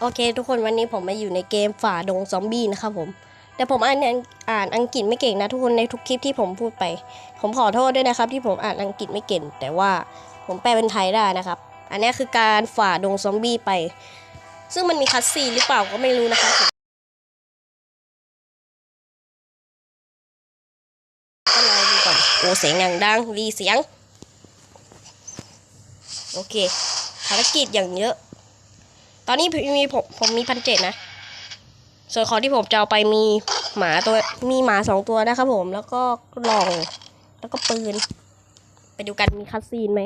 โอเค ทุกคนวันนี้ผมมาอยู่ในเกมฝ่าดงซอมบี้นะครับผม แต่ผมอ่านอ่านอังกฤษไม่เก่งนะทุกคนในทุกคลิปที่ผมพูดไป ผมขอโทษด้วยนะครับ ที่ผมอ่านอังกฤษไม่เก่ง แต่ว่าผมแปลเป็นไทยได้นะครับ อันนี้คือการฝ่าดงซอมบี้ไป ซึ่งมันมีคัสซีหรือเปล่าก็ไม่รู้นะครับผมก็รอดูก่อนโอ้เสียงอย่างดังรีเสียง โอเค ภารกิจอย่างเยอะ ตอนนี้มีผมผมมีพันเจ็ดนะ ส่วนของที่ผมจะเอาไปมีหมาตัวมีหมาสองตัวนะครับผมแล้วก็กล่องแล้วก็ปืน ไปดูกันมีคัสซีนไหม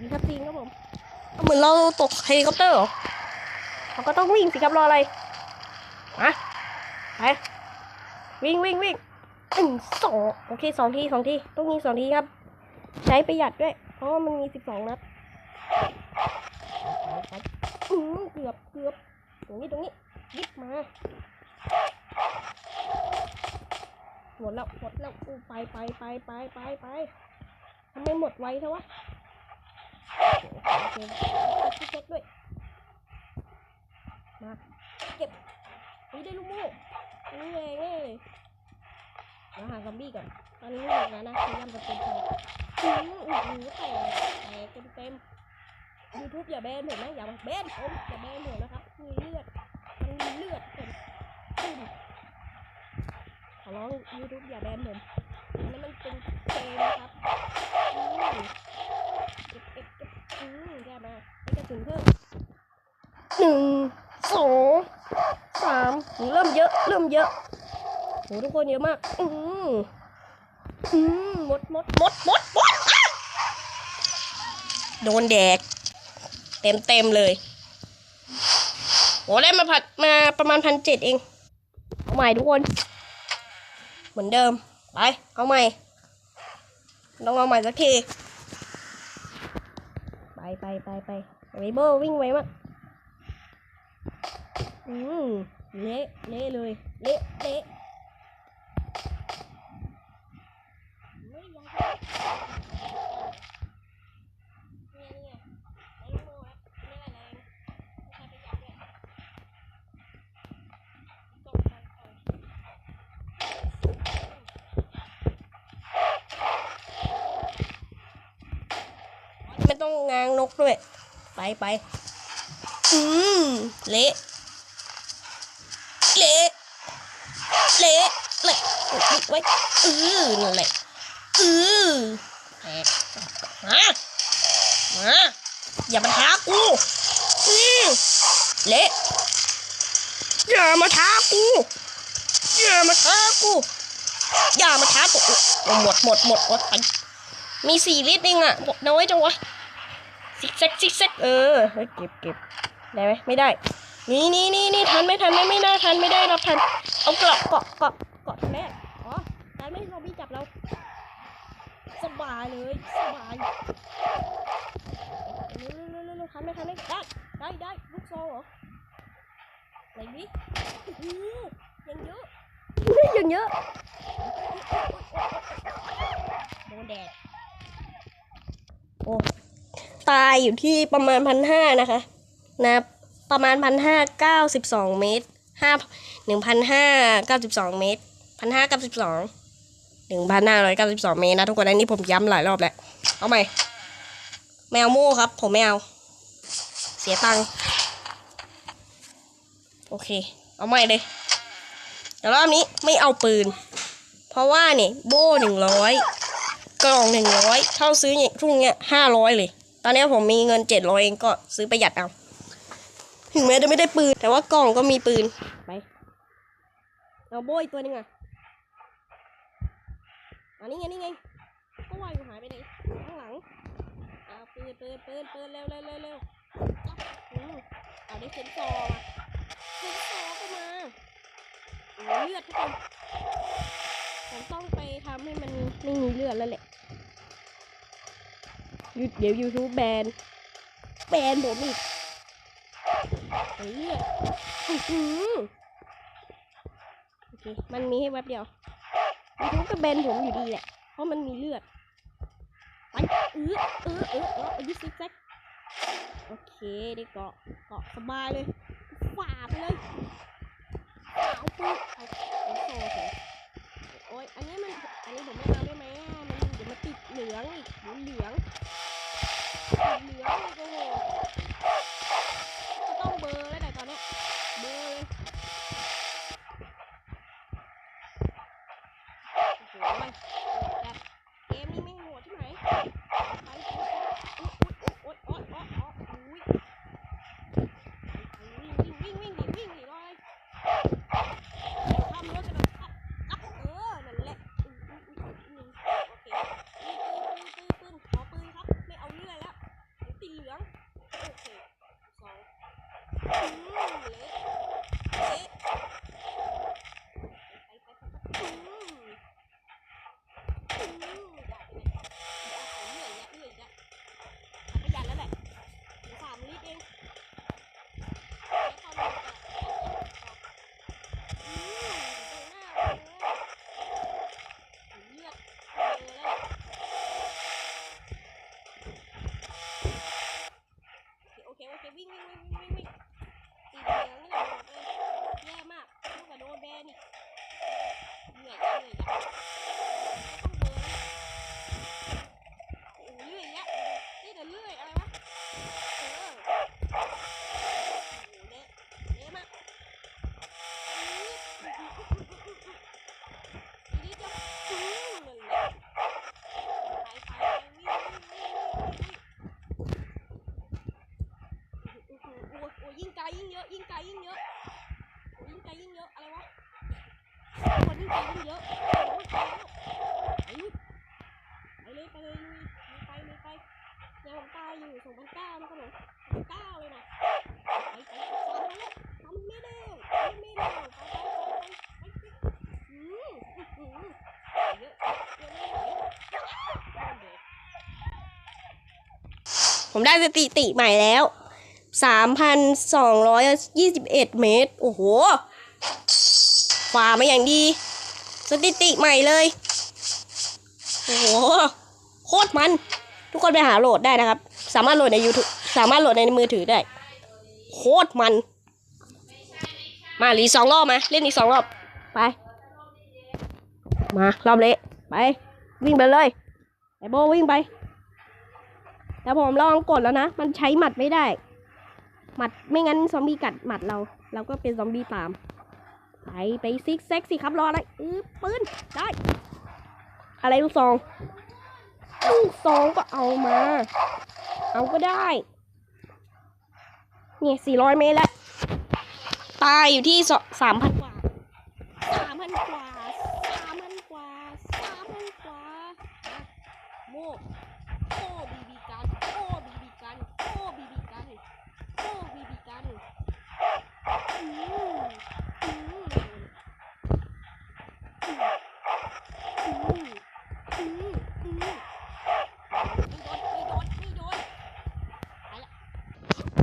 มีคัสซีนครับผมเหมือนเราตกเฮลิคอปเตอร์เหรอเราก็ต้องวิ่งสิครับรออะไรมาไปวิ่งวิ่งวิ่งหนึ่งสองโอเคสองทีสองทีต้องมีสองทีครับ ใช้ประหยัดด้วย เพราะว่ามันมีสิบสองนัด อบเกือบตรงนี้ตรงนี้ยิบมาหมดแล้วหมดแล้วอู้ไปไปไปไปไปไปทำไมหมดไวเท่าวะเคโอเคเช็คด้วยมาเก็บนี่ได้ลูกโม่อันนี้แรงแน่เลยมาหาซอมบี้ก่อนตอนนี้ไม่หมดแล้วนะพยายามจะเป็นทองอืมโอ้โหแตกแตกเต็มเต็ม ยูทูบอย่าแบนผมนะอย่าแบนผมอย่าแบนผมนะครับมีเลือดมันมีเลือดเป็นขึ้นขอร้องยูทูบอย่าแบนผมอันนั้นมันเป็นเกมนะครับอืมเก็บเก็บเก็บอืมแย่มาไม่กระสุนเพิ่มหนึ่งสองสามเริ่มเยอะ เริ่มเยอะโหทุกคนเยอะมาก อืมอืมมดมดมดมดมดโดนแดก เต็มเต็มเลยโอ้ได้มาผัดมาประมาณพันเจ็ดเอง เอาใหม่ทุกคน เหมือนเดิม ไป เอาใหม่ ต้องเอาใหม่สักที ไปไปไปไปเรเบิลวิ่งไวมาก อืมเละเละเลย เละเละ ไม่ยังเนี่ยเนี่ยไอ้ลูกโม่อะนี่แหละแรงไม่ใช่ประหยัดด้วยต้องการเอาไม่ ต้องงางนกด้วย ไปไปอืมเละเละเละเละไว้เออนั่นแหละอือแตกมามาอย่ามาท้ากูอือเละอย่ามาท้ากูอย่ามาท้ากูอย่ามาท้ากูหมดหมดหมดหมดไปมีสี่ลิตรเองอะหมดน้อยจังวะ ซิกแซกซิกแซกเออเฮ้เก็บเก็บได้ไหมไม่ได้นี่นี่นี่นี่ทันไหมทันไหมไม่น่าทันไม่ได้รับทันเอาเกาะเกาะเกาะเกาะแรกอ๋อทันไหมซอมบี้จับเราสบายเลยสบายเร็วเร็วเร็วทันไหมทันไหมได้ได้ได้ลูกโซ่เหรอไหนดิยังเยอะยังเยอะโดนแดดโอ้ ตายอยู่ที่ประมาณพันห้านะคะนะประมาณพันห้าเก้าสิบสองเมตรห้าหนึ่งพันห้าเก้าสิบสองเมตรพันห้าเก้าสิบสองหนึ่งพันห้าร้อยเก้าสิบสองเมตรนะทุกคนอันนี้ผมย้ำหลายรอบแล้ว เอาใหม่แมวโม่ครับ ผมไม่เอา เสียตังค์โอเค เอาใหม่เลยแต่รอบนี้ไม่เอาปืน เพราะว่าเนี่ยโบ้หนึ่งร้อยกล่องหนึ่งร้อยเท่าซื้อเนี่ยทุ่งเนี้ยห้าร้อยเลย ตอนนี้ผมมีเงินเจ็ดร้อยเองก็ซื้อประหยัดเอา ถึงแม้จะไม่ได้ปืน แต่ว่ากล่องก็มีปืน ไป เอาโบ้อีกตัวหนึงอะอันนี้ไงนี่ไงก็วายูหายไปไหนข้างหลังเอาปืนปืนปืนปืนเร็วเร็วเร็วเร็วอืมเอาได้เซนซอร์มาเซนซอร์ก็มาเลือดทุกคนผมต้องไปทำให้มันไม่มีเลือดแล้วแหละ เดี๋ยวยูทูบแบน แบนผมอีกโอ้เลือดอื้อหือโอเค มันมีให้แวบเดียวยูทูบก็เบนผมอยู่ดีแหละ เพราะมันมีเลือด ไปเออเออเออเออเอายิซิกแซกโอเค ได้เกาะ เกาะสบายเลยฝ่าไปเลยเอาปุ๊บเอาเอาโอะโอ้ยอันนี้มัน อันนี้ผมไม่เอาได้ไหมอะ ติดเหลืองอีกหมุนเหลืองติดเหลืองอีกโอ้โหก็ต้องเบลอร์แล้วแต่ตอนเนี้ยเบลอร์เลยโอ้โหแบบเกมนี้ไม่งโหดใช่ไหมไปไปโอ๊ยโอ๊ยโอ๊ยโอ๊ยโอ๊ยโอ๊ยวิ่งวิ่งวิ่งวิ่งวิ่งดิวิ่งดิรออะไรทำรถจะแบบอัพอัพเออนั่นแหละอุ้ยอุ้ยอุ้ยอุ้ยโอเคปืนปืนปืนปืนขอปืนครับไม่เอาเรื่อยแล้วเดี๋ยวตีเหลืองโอเคสองอืมเละเละไปไปไปไปอืมอืมได้เลยเหนื่อยแล้วเหนื่อยแล้วทำไม่ยันแล้วแหละเหลือสามลิตรเองแล้วตอนนี้ก็อืมตรงหน้าเลยเลือดเลยแล้วโอเคโอเควิ่งวิ่งวิ่งวิ่งวิ่งตีเหลืองนี่แหละบอกเลยแย่มากลูกกับโดนแบนอีกเหนื่อยแล้วเหนื่อยแล้วต้องเบอร์แล้วโอ้โหเลื่อยแล้วนี่แต่เลื่อยอะไรวะเออโอ้โหเละเละมากอีนี่จะอืมนั่นแหละไปไปไปวิ่งวิ่งวิ่งวิ่งวิ่ง โอ้โหโอ้โหโอ้ยยิ่งไกลยิ่งเยอะ ยิ่งไกลยิ่งเยอะโอ้ยยิ่งไกลยิ่งเยอะ อะไรวะคนยิ่งไกลยิ่งเยอะโอ้ยไปแล้วไปลุยไปเลยไปเลยลุยลุยไปลุยไปเนี่ยผมตายอยู่สองพันเก้านะครับผมสองพันเก้าเลยนะไปไปไปสามแล้วทำไม่ได้ทำไม่ได้อืมอื้อหือเยอะเยอะไม่ไหวโดนเด็กผมได้สถิติใหม่แล้ว 3,221 เมตร โอ้โหฝ่ามาอย่างดี สถิติใหม่เลย โอ้โห โคตรมัน ทุกคนไปหาโหลดได้นะครับ สามารถโหลดใน YouTube สามารถโหลดในมือถือได้ โคตรมัน มาหรีสองรอบมาเล่นอีกสองรอบ ไป มารอบเละไป วิ่งไปเลยไอโบวิ่งไป แต่ผมลองกดแล้วนะ มันใช้หมัดไม่ได้ หมัดไม่งั้นซอมบี้กัดหมัดเรา เราก็เป็นซอมบี้ตาม ไปไปซิกแซกสิครับรออะไรอือปืนได้ อะไรลูกซองลูกซองก็เอามา เอาก็ได้ นี่ยสี่ร้อยเมตรแล้ว ตายอยู่ที่สามพันกว่าสามพันกว่าสามพันกว่าสามพันกว่าอะโมโอ้บีบีกันโอ้บีบีกันโอ้บีบีกันโอ้บีบีกันอืมอืมอืมอืมอืมอืมไม่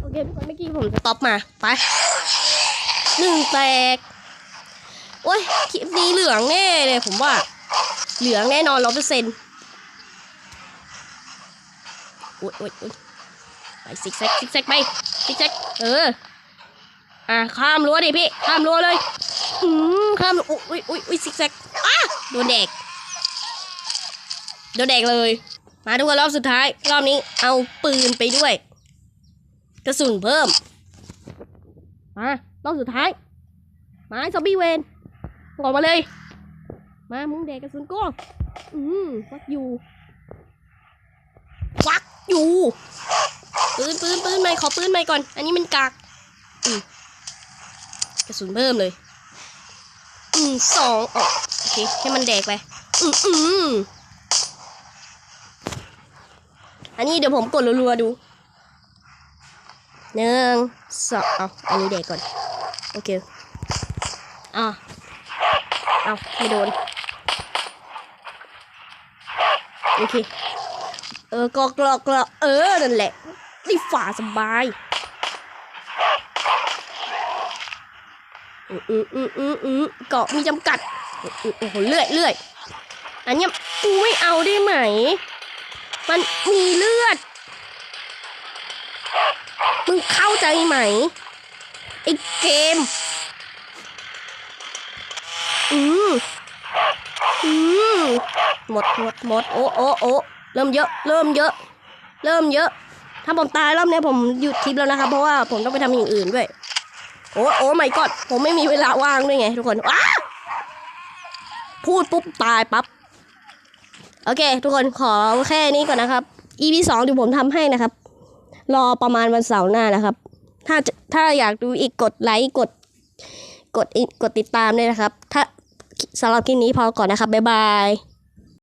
โอเคทุกคนเมื่ อกี้ผมสต็อปมา ไปหนึ่งแตก โอ้ยคลิปนี้เหลืองแน่เลยผมว่า เหลืองแน่นอนร้อยเปอร์เซ็นต์โอ๊ยโอ๊ยโอ๊ยไปซิกแซกซิกแซกไปซิกแซกเออ อะข้ามรั้วดิพี่ ข้ามรั้วเลยอืมข้ามอุ๊ยอุ๊ยอุ๊ยซิกแซกอะโดนแดกโดนแดกเลย มาดูกันรอบสุดท้าย รอบนี้เอาปืนไปด้วย กระสุนเพิ่ม มารอบสุดท้าย มาซอมบี้เวนออกมาเลย มา มึงแดกกระสุนกูอืมวัดอยู่วักอยู่ ปืนปืนปืนใหม่ขอปืนใหม่ก่อน อันนี้มันกากกระสุนเพิ่มเลย อืมสองออกโอเค ให้มันแดกไป อืมอืมอันนี้เดี๋ยวผมกดรัวๆดู หนึ่งสองเอาอันนี้แดกก่อน โอเคอะเอาไม่โดน โอเค เออกรอกกรอกกรอกเออ นั่นแหละนี่ฝ่าสบายอืมอืมอืมอือืมเกาะมีจำกัดโอ้โหเลื่อยเลื่อยอันเนี้ยกูไม่เอาได้ไหม มันมีเลือด มึงเข้าใจไหมไอ้เกม อืมอืมหมดหมดหมดโอ้โอ้โอ้เริ่มเยอะ เริ่มเยอะ เริ่มเยอะ ถ้าผมตายรอบนี้ผมหยุดคลิปแล้วนะครับ เพราะว่าผมต้องไปทำอย่างอื่นด้วย โอ้โอ้ไม่กอดผมไม่มีเวลาว่างด้วยไงทุกคนว้าพูดปุ๊บตายปั๊บ โอเค ทุกคนขอแค่นี้ก่อนนะครับ EP สองเดี๋ยวผมทำให้นะครับ รอประมาณวันเสาร์หน้านะครับ ถ้าจะถ้าอยากดูอีกกดไลค์กดกดอีกกดติดตามเลยนะครับ ถ้าสำหรับคลิปนี้พอก่อนนะครับ บ๊ายบาย